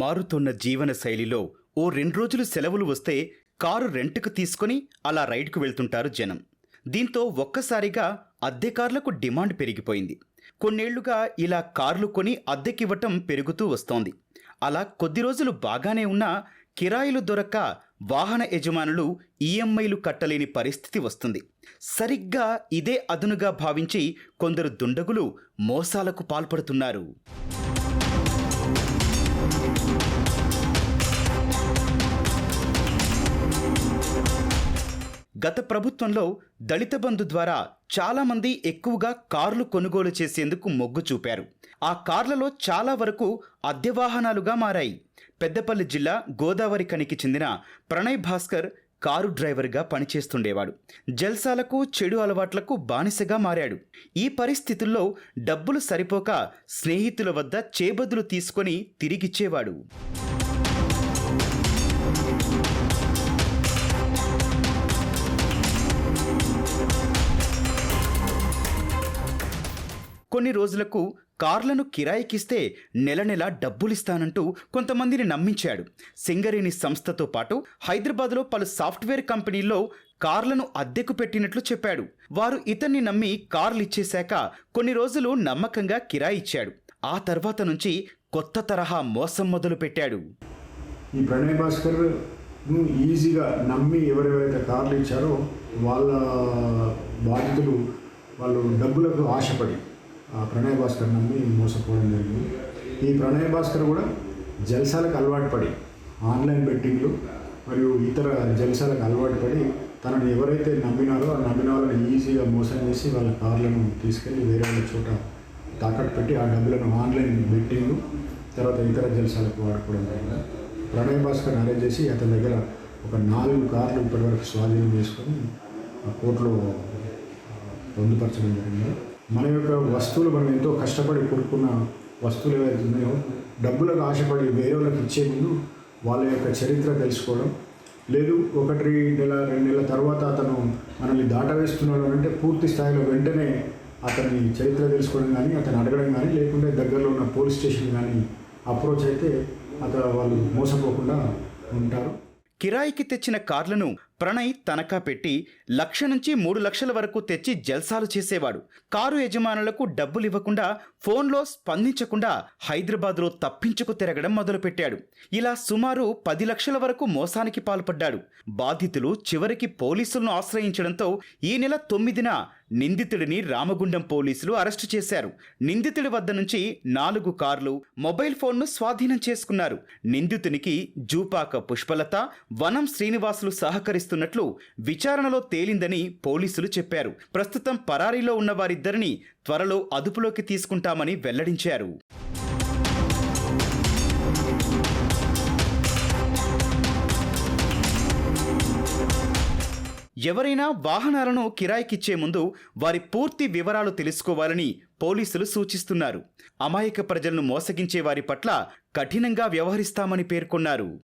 మారుతున్న జీవన శైలిలో ఓ రెండు రోజులు సెలవులు వస్తే కారు రెంట్కు తీసుకొని అలా రైడ్కు వెళ్తుంటారు జనం. దీంతో ఒక్కసారిగా అద్దె కార్లకు డిమాండ్ పెరిగిపోయింది. కొన్నేళ్ళుగా ఇలా కార్లు కొని అద్దెకివ్వటం పెరుగుతూ వస్తోంది. అలా కొద్ది రోజులు బాగానే ఉన్నా కిరాయిలు దొరక్క వాహన యజమానులు ఈఎంఐలు కట్టలేని పరిస్థితి వస్తుంది. సరిగ్గా ఇదే అదునుగా భావించి కొందరు దుండగులు మోసాలకు పాల్పడుతున్నారు. గత ప్రభుత్వంలో దళిత బంధు ద్వారా చాలామంది ఎక్కువగా కార్లు కొనుగోలు చేసేందుకు మొగ్గు చూపారు. ఆ కార్లలో చాలా వరకు అద్దె వాహనాలుగా మారాయి. పెద్దపల్లి జిల్లా గోదావరి కనికి చెందిన ప్రణయ్ భాస్కర్ కారు డ్రైవర్గా పనిచేస్తుండేవాడు. జల్సాలకు చెడు అలవాట్లకు బానిసగా మారాడు. ఈ పరిస్థితుల్లో డబ్బులు సరిపోక స్నేహితుల వద్ద చేబదులు తీసుకొని తిరిగిచ్చేవాడు. కొన్ని రోజులకు కార్లను కిరాయికిస్తే నెల నెల డబ్బులిస్తానంటూ కొంతమందిని నమ్మించాడు. సింగరేణి సంస్థతో పాటు హైదరాబాద్లో పలు సాఫ్ట్వేర్ కంపెనీల్లో కార్లను అద్దెకు పెట్టినట్లు చెప్పాడు. వారు ఇతన్ని నమ్మి కార్లు ఇచ్చేశాక కొన్ని రోజులు నమ్మకంగా కిరాయి ఇచ్చాడు. ఆ తర్వాత నుంచి కొత్త తరహా మోసం మొదలు పెట్టాడు. ఈ ప్రణయ్ భాస్కర్ ఈజీగా నమ్మి ఎవరెవరైతే కార్లు ఇచ్చారో వాళ్ళ బాధితులు వాళ్ళు డబ్బులకు ఆశపడి ప్రణయ్ భాస్కర్ నమ్మి మోసపోవడం జరిగింది. ఈ ప్రణయ్ భాస్కర్ కూడా జల్సాలకు అలవాటు పడి ఆన్లైన్ బెట్టింగ్లు మరియు ఇతర జల్సాలకు అలవాటు పడి తనని ఎవరైతే నమ్మినారో ఆ నమ్మిన వాళ్ళని ఈజీగా మోసం చేసి వాళ్ళ కార్లను తీసుకెళ్ళి వేరే వాళ్ళ చోట తాకట్టు పెట్టి ఆ డబ్బులను ఆన్లైన్ బెట్టింగ్లు తర్వాత ఇతర జల్సాలకు వాడుకోవడం జరిగింది. ప్రణయ్ భాస్కర్ అరేంజ్ చేసి అతని దగ్గర ఒక నాలుగు కార్లు ఇప్పటివరకు స్వాధీనం చేసుకొని ఆ కోర్టులో పొందుపరచడం జరిగింది. మన యొక్క వస్తువులు మనం ఎంతో కష్టపడి కొనుక్కున్న వస్తువులు ఏవైతే ఉన్నాయో డబ్బులకు ఆశపడి వేరే ఇచ్చే ముందు వాళ్ళ యొక్క చరిత్ర తెలుసుకోవడం. లేదు ఒకటి నెల రెండు నెలల తర్వాత అతను మనల్ని దాటవేస్తున్నాడు అంటే పూర్తి స్థాయిలో వెంటనే అతని చరిత్ర తెలుసుకోవడం కానీ అతను అడగడం కానీ లేకుంటే దగ్గరలో ఉన్న పోలీస్ స్టేషన్ కానీ అప్రోచ్ అయితే అతను వాళ్ళు మోసపోకుండా ఉంటారు. కిరాయికి తెచ్చిన కార్లను ప్రణయ్ తనఖా పెట్టి లక్ష నుంచి మూడు లక్షల వరకు తెచ్చి జల్సాలు చేసేవాడు. కారు యజమానులకు డబ్బులు ఇవ్వకుండా ఫోన్లో స్పందించకుండా హైదరాబాద్లో తప్పించుకు తిరగడం మొదలుపెట్టాడు. ఇలా సుమారు పది లక్షల వరకు మోసానికి పాల్పడ్డాడు. బాధితులు చివరికి పోలీసులను ఆశ్రయించడంతో ఈ నెల తొమ్మిదిన నిందితుడిని రామగుండం పోలీసులు అరెస్టు చేశారు. నిందితుడి వద్ద నుంచి నాలుగు కార్లు మొబైల్ ఫోన్ను స్వాధీనం చేసుకున్నారు. నిందితునికి జూపాక పుష్పలత వనం శ్రీనివాసులు సహకరిస్తున్నట్లు విచారణలో తేలిందని పోలీసులు చెప్పారు. ప్రస్తుతం పరారీలో ఉన్న వారిద్దరిని త్వరలో అదుపులోకి తీసుకుంటామని వెల్లడించారు. ఎవరైనా వాహనాలను కిరాయికిచ్చే ముందు వారి పూర్తి వివరాలు తెలుసుకోవాలని పోలీసులు సూచిస్తున్నారు. అమాయక ప్రజలను మోసగించే వారి పట్ల కఠినంగా వ్యవహరిస్తామని పేర్కొన్నారు.